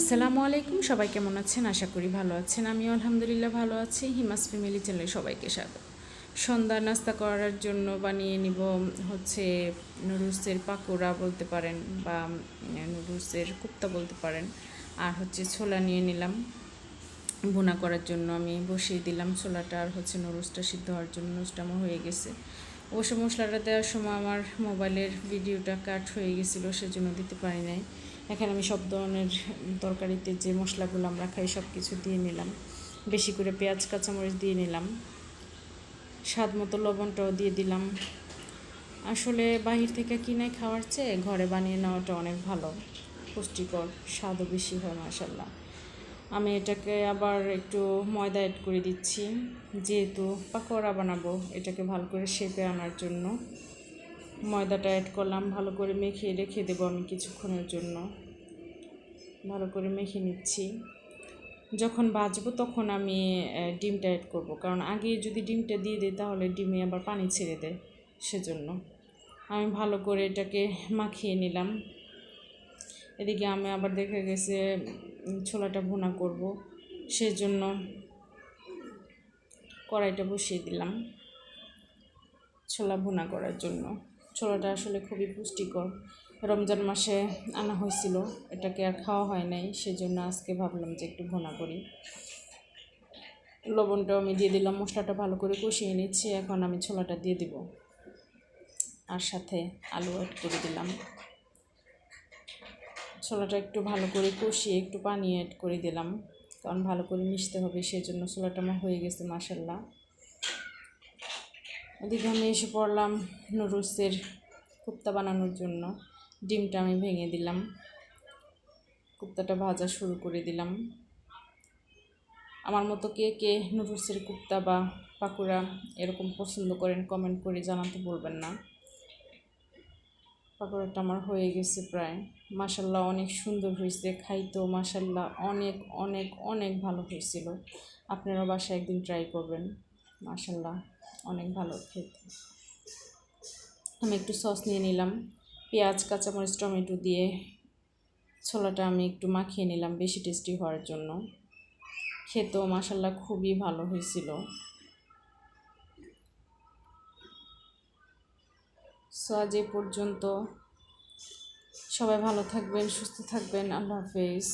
আসসালামু আলাইকুম, সবাই কেমন আছেন? আশা করি ভালো আছেন। আমি আলহামদুলিল্লাহ ভালো আছি। হিমাস ফ্যামিলি চ্যানেলে সবাইকে স্বাগত। সন্ধ্যা নাস্তা করার জন্য বানিয়ে নিব হচ্ছে নুডলসের পাকোড়া বলতে পারেন বা নুডলসের কুপ্তা বলতে পারেন। আর হচ্ছে ছোলা নিয়ে নিলাম। বোনা করার জন্য আমি বসিয়ে দিলাম ছোলাটা আর হচ্ছে নুডলসটা সিদ্ধ হওয়ার জন্য নুডলসটা হয়ে গেছে। অবশ্য মশলাটা দেওয়ার সময় আমার মোবাইলের ভিডিওটা কাট হয়ে গেছিল, সেজন্য দিতে পারি নাই। এখানে আমি সব ধরনের তরকারিতে যে মশলাগুলো আমরা খাই সব কিছু দিয়ে নিলাম। বেশি করে পেঁয়াজ, কাঁচামরিচ দিয়ে নিলাম। স্বাদ মতো লবণটাও দিয়ে দিলাম। আসলে বাহির থেকে কিনে খাওয়ার চেয়ে ঘরে বানিয়ে নেওয়াটা অনেক ভালো। পুষ্টিকর, স্বাদও বেশি হয় মাসাল্লাহ আমি এটাকে আবার একটু ময়দা অ্যাড করে দিচ্ছি। যেহেতু পাকোড়া বানাবো, এটাকে ভালো করে শেপে আনার জন্য। ময়দাটা অ্যাড করলাম, ভালো করে মেখে রেখে দেবো আমি কিছুক্ষণের জন্য। ভালো করে মেখে নিচ্ছি। যখন বাজবো তখন আমি ডিমটা অ্যাড করব। কারণ আগে যদি ডিমটা দিয়ে দিই তাহলে ডিমে আবার পানি ছেড়ে দেয় সেজন্য। আমি ভালো করে এটাকে মাখিয়ে নিলাম। এদিকে আমি আবার দেখে গেছে ছোলাটা ভুনা করব। সেজন্য কড়াইটা বসিয়ে দিলাম ছোলা ভুনা করার জন্য। ছোলাটা আসলে খুবই পুষ্টিকর। রমজান মাসে আনা হয়েছিল, এটাকে আর খাওয়া হয় নাই, সেজন্য আজকে ভাবলাম যে একটু ভোনা করি। লবণটাও আমি দিয়ে দিলাম, মশলাটা ভালো করে কষিয়ে নিচ্ছি, এখন আমি ছোলাটা দিয়ে দিব। আর সাথে আলু অ্যাড করে দিলাম। ছোলাটা একটু ভালো করে কষিয়ে একটু পানি অ্যাড করে দিলাম, কারণ ভালো করে মিশতে হবে, সেজন্য ছোলাটা আমার হয়ে গেছে মাসাল্লাহ ওদিকে আমি এসে পড়লাম নুডলসের কুপ্তা বানানোর জন্য। ডিমটা আমি ভেঙে দিলাম। কুপ্তাটা ভাজা শুরু করে দিলাম। আমার মতো কে কে নুডলসের কুপ্তা বা পাকুড়া এরকম পছন্দ করেন কমেন্ট করে জানাতে বলবেন না। পাকোড়াটা আমার হয়ে গেছে প্রায়। মাসাল্লাহ অনেক সুন্দর হয়েছে, খাইতেও মাসাল্লাহ অনেক অনেক অনেক ভালো হয়েছিল। আপনারা বাসায় একদিন ট্রাই করবেন। মাসাল্লাহ অনেক ভালো খেতে। আমি একটু সস নিয়ে নিলাম, পেঁয়াজ, কাঁচামরিচ, টমেটো দিয়ে ছোলাটা আমি একটু মাখিয়ে নিলাম বেশি টেস্টি হওয়ার জন্য। খেতেও মাসাল্লাহ খুবই ভালো হয়েছিল। সো আজ এ পর্যন্ত সবাই ভালো থাকবেন, সুস্থ থাকবেন, আল্লাহ হাফেজ।